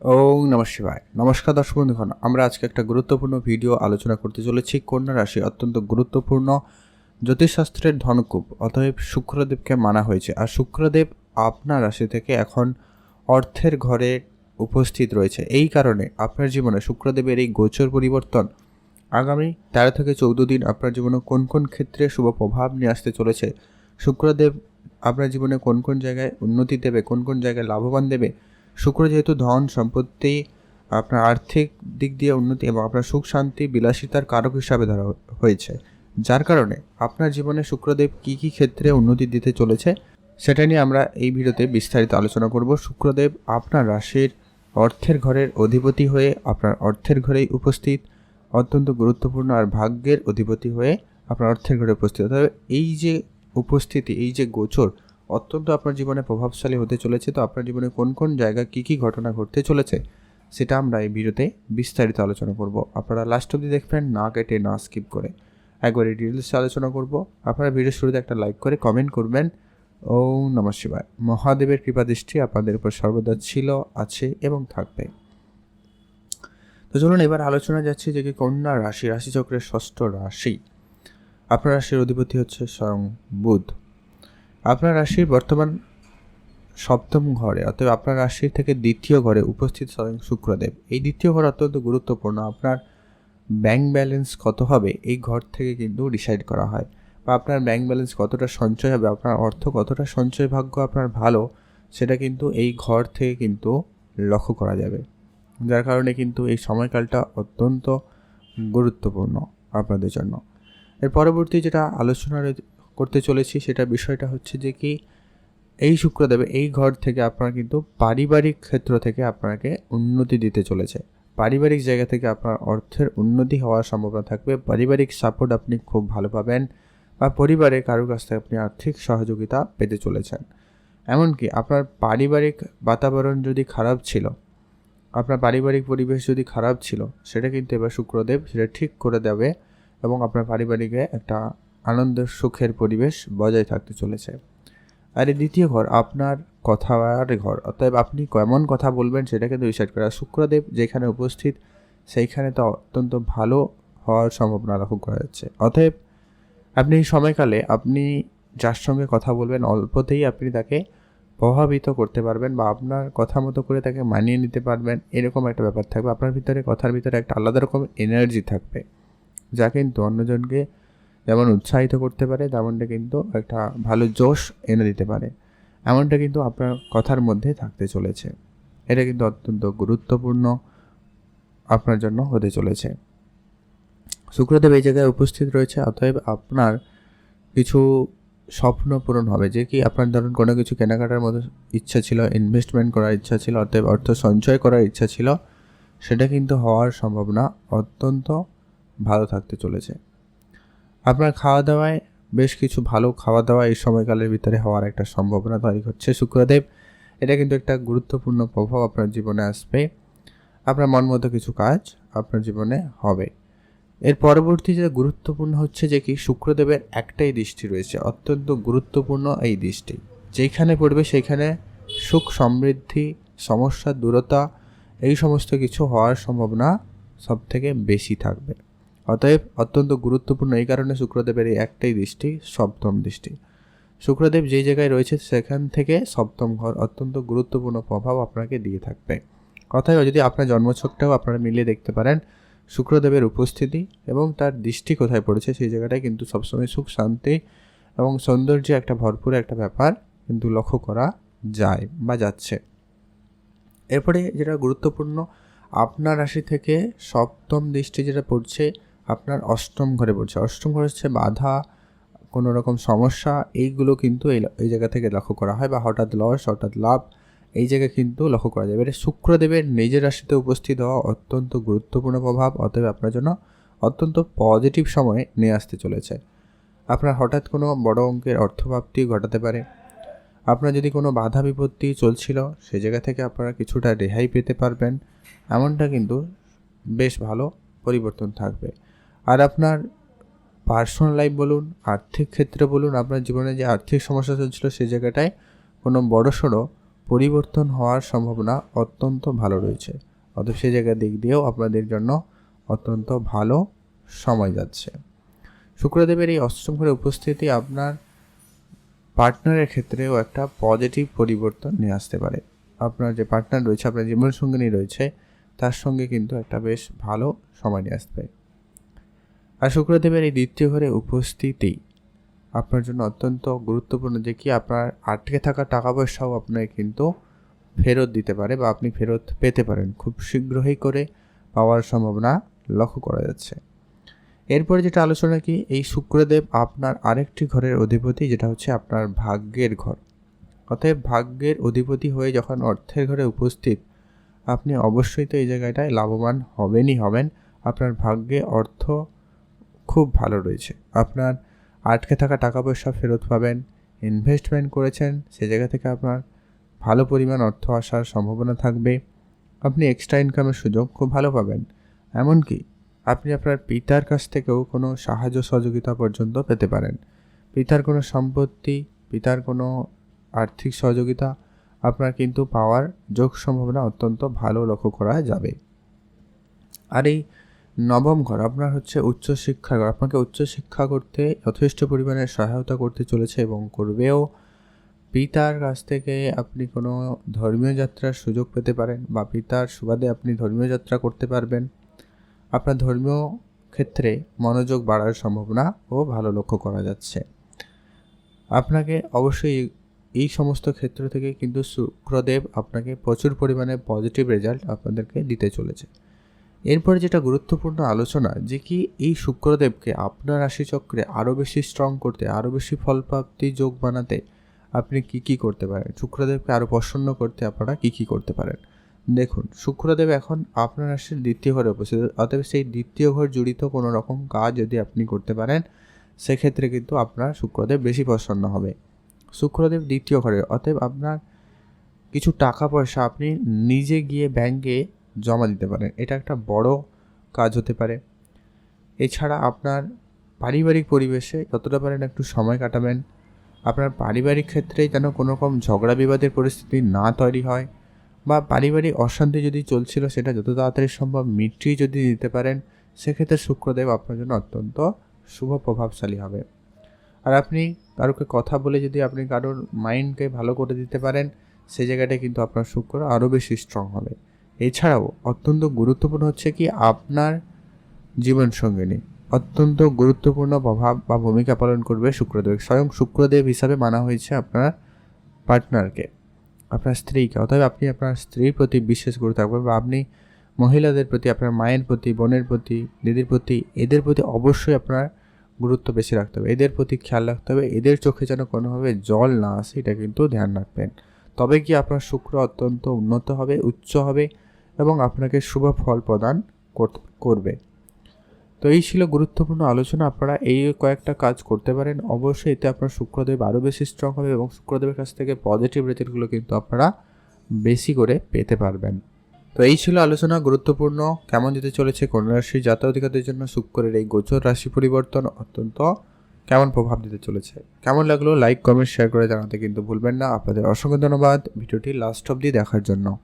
ওং নমঃ শিবায়। নমস্কার দর্শক বন্ধুগণ, আমরা আজকে একটা গুরুত্বপূর্ণ ভিডিও আলোচনা করতে চলেছি। কন্যা রাশি অত্যন্ত গুরুত্বপূর্ণ। জ্যোতিষশাস্ত্রের ধনকূপ অতএব শুক্রদেবকে মানা হয়েছে। আর শুক্রদেব আপনার রাশি থেকে এখন অর্থের ঘরে উপস্থিত রয়েছে। এই কারণে আপনার জীবনে শুক্রদেবের এই গোচর পরিবর্তন আগামী তেরো থেকে চৌদ্দ দিন আপনার জীবনে কোন কোন ক্ষেত্রে শুভ প্রভাব নিয়ে আসতে চলেছে? শুক্রদেব আপনার জীবনে কোন কোন জায়গায় উন্নতি দেবে, কোন কোন জায়গায় লাভবান দেবে? শুক্র যেহেতু ধন, সম্পত্তি, আপনার আর্থিক দিক দিয়ে উন্নতি এবং আপনার সুখ, শান্তি, বিলাসিতার কারক হিসাবে ধরা হয়েছে। যার কারণে আপনার জীবনে শুক্রদেব কী কী ক্ষেত্রে উন্নতি দিতে চলেছে, সেটা নিয়ে আমরা এই ভিডিওতে বিস্তারিত আলোচনা করব। শুক্রদেব আপনার রাশির অর্থের ঘরের অধিপতি হয়ে আপনার অর্থের ঘরেই উপস্থিত, অত্যন্ত গুরুত্বপূর্ণ আর ভাগ্যের অধিপতি হয়ে আপনার অর্থের ঘরে উপস্থিত। তবে এই যে উপস্থিতি, এই যে গোচর অত্যন্ত আপনার জীবনে প্রভাবশালী হতে চলেছে। তো আপনার জীবনে কোন কোন জায়গায় কী কী ঘটনা ঘটতে চলেছে সেটা আমরা এই ভিডিওতে বিস্তারিত আলোচনা করব। আপনারা লাস্ট অবধি দেখবেন, না কেটে, না স্কিপ করে একবারে ডিটেলসে আলোচনা করব। আপনারা ভিডিও শুরুতে একটা লাইক করে কমেন্ট করবেন। ও নমঃ শিবায়। মহাদেবের কৃপা দৃষ্টি আপনাদের উপর সর্বদা ছিল, আছে এবং থাকবে। তো চলুন এবার আলোচনা যাচ্ছে যে কন্যা রাশি, রাশিচক্রের ষষ্ঠ রাশি। আপনার রাশির অধিপতি হচ্ছে স্বয়ং বুধ। আপনার রাশির বর্তমান সপ্তম ঘরে অতএব আপনার রাশির থেকে দ্বিতীয় ঘরে উপস্থিত স্বয়ং শুক্রদেব। এই দ্বিতীয় ঘর অত্যন্ত গুরুত্বপূর্ণ। আপনার ব্যাংক ব্যালেন্স কত হবে? এই ঘর থেকে কিন্তু ডিসাইড করা হয়। বা আপনার ব্যাংক ব্যালেন্স কতটা সঞ্চয় হবে? আপনার অর্থ কতটা সঞ্চয় ভাগ্য আপনার ভালো? সেটা কিন্তু এই ঘর থেকে কিন্তু লক্ষ্য করা যাবে। যার কারণে কিন্তু এই সময়কালটা অত্যন্ত গুরুত্বপূর্ণ আপনাদের জন্য। এর পরবর্তী যেটা আলোচনা করতে চলেছি, সেটা বিষয়টা হচ্ছে যে কি, এই শুক্রদেবে, এই ঘর থেকে আপনার কিন্তু পারিবারিক ক্ষেত্র থেকে আপনাকে উন্নতি দিতে চলেছে। পারিবারিক জায়গা থেকে আপনার অর্থের উন্নতি হওয়ার সম্ভাবনা থাকবে। পারিবারিক সাপোর্ট আপনি খুব ভালো পাবেন বা পরিবারে কারোর কাছ থেকে আপনি আর্থিক সহযোগিতা পেতে চলেছেন। এমনকি আপনার পারিবারিক বাতাবরণ যদি খারাপ ছিল, আপনার পারিবারিক পরিবেশ যদি খারাপ ছিল, সেটা কিন্তু এবার শুক্রদেব সেটা ঠিক করে দেবে এবং আপনার পারিবারিকে একটা আনন্দের, সুখের পরিবেশ বজায় থাকতে চলেছে। আর এই দ্বিতীয় ঘর, আপনার কথার ঘর, অতএব আপনি কেমন কথা বলবেন সেটা কিন্তু ডিসাইড করা। শুক্রদেব যেখানে উপস্থিত, সেইখানে তো অত্যন্ত ভালো হওয়ার সম্ভাবনা লক্ষ্য করা যাচ্ছে। অতএব আপনি সময়কালে আপনি যার সঙ্গে কথা বলবেন, অল্পতেই আপনি তাকে প্রভাবিত করতে পারবেন বা আপনার কথা মতো করে তাকে মানিয়ে নিতে পারবেন। এরকম একটা ব্যাপার থাকবে। আপনার ভিতরে, কথার ভিতরে একটা আলাদা রকম এনার্জি থাকবে। যা কিন্তু অন্যজনকে যেমন উৎসাহিত করতে পারে, তেমনটা কিন্তু একটা ভালো জোশ এনে দিতে পারে। এমনটা কিন্তু আপনার কথার মধ্যে থাকতে চলেছে। এটা কিন্তু অত্যন্ত গুরুত্বপূর্ণ আপনার জন্য হতে চলেছে। শুক্রদেব এই জায়গায় উপস্থিত রয়েছে, অতএব আপনার কিছু স্বপ্ন পূরণ হবে। যে কি আপনার ধরুন কোনো কিছু কেনাকাটার মতো ইচ্ছা ছিল ইনভেস্টমেন্ট করার ইচ্ছা ছিল, অতএব অর্থ সঞ্চয় করার ইচ্ছা ছিল, সেটা কিন্তু হওয়ার সম্ভাবনা অত্যন্ত ভালো থাকতে চলেছে। আপনার খাওয়া দাওয়ায় বেশ কিছু ভালো খাওয়া দাওয়া এই সময়কালের ভিতরে হওয়ার একটা সম্ভাবনা তৈরি হচ্ছে। শুক্রদেব, এটা কিন্তু একটা গুরুত্বপূর্ণ প্রভাব আপনার জীবনে আসবে। আপনার মন মতো কিছু কাজ আপনার জীবনে হবে। এর পরবর্তী যে গুরুত্বপূর্ণ হচ্ছে যে কি, শুক্রদেবের একটাই দৃষ্টি রয়েছে, অত্যন্ত গুরুত্বপূর্ণ এই দৃষ্টি। যেখানে পড়বে সেখানে সুখ, সমৃদ্ধি, সমস্যা, দূরতা, এই সমস্ত কিছু হওয়ার সম্ভাবনা সব থেকে বেশি থাকবে। অতএব অত্যন্ত গুরুত্বপূর্ণ এই কারণে শুক্রদেবের এই একটাই দৃষ্টি, সপ্তম দৃষ্টি। শুক্রদেব যেই জায়গায় রয়েছে সেখান থেকে সপ্তম ঘর অত্যন্ত গুরুত্বপূর্ণ প্রভাব আপনাকে দিয়ে থাকবে। অতএব যদি আপনার জন্মছকটাও আপনারা মিলিয়ে দেখতে পারেন শুক্রদেবের উপস্থিতি এবং তার দৃষ্টি কোথায় পড়েছে সেই জায়গাটায় কিন্তু সবসময় সুখ, শান্তি এবং সৌন্দর্য একটা ভরপুর একটা ব্যাপার কিন্তু লক্ষ্য করা যায় বা যাচ্ছে। এরপরে যেটা গুরুত্বপূর্ণ, আপনার রাশি থেকে সপ্তম দৃষ্টি যেটা পড়ছে আপনার অষ্টম ঘরে পড়ছে। অষ্টম ঘর হচ্ছে বাধা, কোনো রকম সমস্যা, এইগুলো কিন্তু এই এই জায়গা থেকে লক্ষ্য করা হয় বা হঠাৎ লস, হঠাৎ লাভ, এই জায়গায় কিন্তু লক্ষ্য করা যাবে এটা শুক্রদেবের নিজের রাশিতে উপস্থিত হওয়া অত্যন্ত গুরুত্বপূর্ণ প্রভাব, অতএব আপনার জন্য অত্যন্ত পজিটিভ সময়ে নিয়ে আসতে চলেছে। আপনার হঠাৎ কোনো বড় অঙ্কের অর্থপ্রাপ্তি ঘটাতে পারে। আপনার যদি কোনো বাধা বিপত্তি চলছিল, সে জায়গা থেকে আপনারা কিছুটা রেহাই পেতে পারবেন। এমনটা কিন্তু বেশ ভালো পরিবর্তন থাকবে। আর আপনার পার্সোনাল লাইফ বলুন, আর্থিক ক্ষেত্রে বলুন, আপনার জীবনে যে আর্থিক সমস্যা চলছিল সেই জায়গাটায় কোনো বড় সড়ো পরিবর্তন হওয়ার সম্ভাবনা অত্যন্ত ভালো রয়েছে। অতএব সেই জায়গার দিক দিয়েও আপনাদের জন্য অত্যন্ত ভালো সময় যাচ্ছে। শুক্রদেবের এই অষ্টম ঘরে উপস্থিতি আপনার পার্টনারের ক্ষেত্রেও একটা পজিটিভ পরিবর্তন নিয়ে আসতে পারে। আপনার যে পার্টনার রয়েছে, আপনার জীবনসঙ্গিনী রয়েছে, তার সঙ্গে কিন্তু একটা বেশ ভালো সময় নিয়ে আসবে আর শুক্রদেবের এই দ্বিতীয় ঘরে উপস্থিতি আপনার জন্য অত্যন্ত গুরুত্বপূর্ণ যে কি আপনার আটকে থাকা টাকা পয়সাও আপনাকে কিন্তু ফেরত দিতে পারে বা আপনি ফেরত পেতে পারেন। খুব শীঘ্রই করে পাওয়ার সম্ভাবনা লক্ষ্য করা যাচ্ছে। এরপরে যেটা আলোচনা কি, এই শুক্রদেব আপনার আরেকটি ঘরের অধিপতি, যেটা হচ্ছে আপনার ভাগ্যের ঘর। অতএব ভাগ্যের অধিপতি হয়ে যখন অর্থের ঘরে উপস্থিত, আপনি অবশ্যই তো এই জায়গাটায় লাভবান হবেনই হবেন। আপনার ভাগ্যে অর্থ খুব ভালো রয়েছে। আপনার আটকে থাকা টাকা পয়সা ফেরত পাবেন ইনভেস্টমেন্ট করেছেন, সে জায়গা থেকে আপনার ভালো পরিমাণ অর্থ আসার সম্ভাবনা থাকবে। আপনি এক্সট্রা ইনকামের সুযোগ খুব ভালো পাবেন। এমনকি আপনি আপনার পিতার কাছ থেকেও কোনো সাহায্য সহযোগিতা পর্যন্ত পেতে পারেন। পিতার কোনো সম্পত্তি, পিতার কোনো আর্থিক সহযোগিতা আপনার কিন্তু পাওয়ার যোগ সম্ভাবনা অত্যন্ত ভালো লক্ষ্য করা যাবে। আর এই নবম ঘর, আপনার হচ্ছে উচ্চশিক্ষা ঘর। আপনাকে উচ্চশিক্ষা করতে যথেষ্ট পরিমাণে সহায়তা করতে চলেছে এবং করবেও। পিতার কাছ থেকে আপনি কোনো ধর্মীয় যাত্রার সুযোগ পেতে পারেন বা পিতার সুবাদে আপনি ধর্মীয় যাত্রা করতে পারবেন। আপনার ধর্মীয় ক্ষেত্রে মনোযোগ বাড়ার সম্ভাবনা ও ভালো লক্ষ্য করা যাচ্ছে। আপনাকে অবশ্যই এই সমস্ত ক্ষেত্র থেকে কিন্তু শুক্রদেব আপনাকে প্রচুর পরিমাণে পজিটিভ রেজাল্ট আপনাদেরকে দিতে চলেছে। এরপরে যেটা গুরুত্বপূর্ণ আলোচনা, যে কি এই শুক্রদেবকে আপনার রাশিচক্রে আরও বেশি স্ট্রং করতে আরও বেশি ফলপ্রাপ্তি যোগ বানাতে আপনি কি কি করতে পারেন? শুক্রদেবকে আরও প্রসন্ন করতে আপনারা কি কি করতে পারেন? দেখুন, শুক্রদেব এখন আপনার রাশির দ্বিতীয় ঘরে উপস্থিত, অতএব সেই দ্বিতীয় ঘর জড়িত কোনো রকম কাজ যদি আপনি করতে পারেন, সেক্ষেত্রে কিন্তু আপনার শুক্রদেব বেশি প্রসন্ন হবে। শুক্রদেব দ্বিতীয় ঘরে, অতএব আপনার কিছু টাকা পয়সা আপনি নিজে গিয়ে ব্যাংকে জমা দিতে পারেন। এটা একটা বড় কাজ হতে পারে। এছাড়া আপনার পারিবারিক পরিবেশে যতটা পারেন একটু সময় কাটাবেন। আপনার পারিবারিক ক্ষেত্রে যেন কোনো রকম ঝগড়া বিবাদের পরিস্থিতি না তৈরি হয় বা পারিবারিক অশান্তি যদি চলছিল সেটা যত তাড়াতাড়ি সম্ভব মিটিয়ে যদি দিতে পারেন, সেক্ষেত্রে শুক্রদেব আপনার জন্য অত্যন্ত শুভ প্রভাবশালী হবে। আর আপনি কারোকে কথা বলে যদি আপনি কারোর মাইন্ডকে ভালো করে দিতে পারেন সেই জায়গাটায় কিন্তু আপনার শুক্র আরও বেশি স্ট্রং হবে। এছাড়াও অত্যন্ত গুরুত্বপূর্ণ হচ্ছে কি আপনার জীবনসঙ্গিনী। অত্যন্ত গুরুত্বপূর্ণ প্রভাব বা ভূমিকা পালন করবে শুক্রদেব। স্বয়ং শুক্রদেব হিসাবে মানা হয়েছে আপনার পার্টনারকে, আপনার স্ত্রীকে। অতএব আপনি আপনার স্ত্রীর প্রতি বিশেষ গুরুত্ব থাকবেন বা আপনি মহিলাদের প্রতি, আপনার মায়ের প্রতি, বোনের প্রতি, দিদির প্রতি, এদের প্রতি অবশ্যই আপনার গুরুত্ব বেশি রাখতে হবে। এদের প্রতি খেয়াল রাখতে হবে। এদের চোখে যেন কোনোভাবে জল না আসে, এটা কিন্তু ধ্যান রাখবেন। তবে কি আপনার শুক্র অত্যন্ত উন্নত হবে, উচ্চ হবে? এবং আপনাকে শুভ ফল প্রদান করবে। তো এই ছিল গুরুত্বপূর্ণ আলোচনা। আপনারা এই কয়েকটা কাজ করতে পারেন। অবশ্যই এতে আপনার শুক্রদেব আরও বেশি স্ট্রং হবে এবং শুক্রদেবের কাছ থেকে পজিটিভ রেজাল্টগুলো কিন্তু আপনারা বেশি করে পেতে পারবেন। তো এই ছিল আলোচনা গুরুত্বপূর্ণ। কেমন যেতে চলেছে কন্যা রাশির জাতীয় জন্য শুক্রের এই গোচর রাশি পরিবর্তন অত্যন্ত কেমন প্রভাব দিতে চলেছে? কেমন লাগল? লাইক কমেন্ট শেয়ার করে জানাতে কিন্তু ভুলবেন না। আপনাদের অসংখ্য ধন্যবাদ। ভিডিওটি লাস্ট অবধি দেখার জন্য।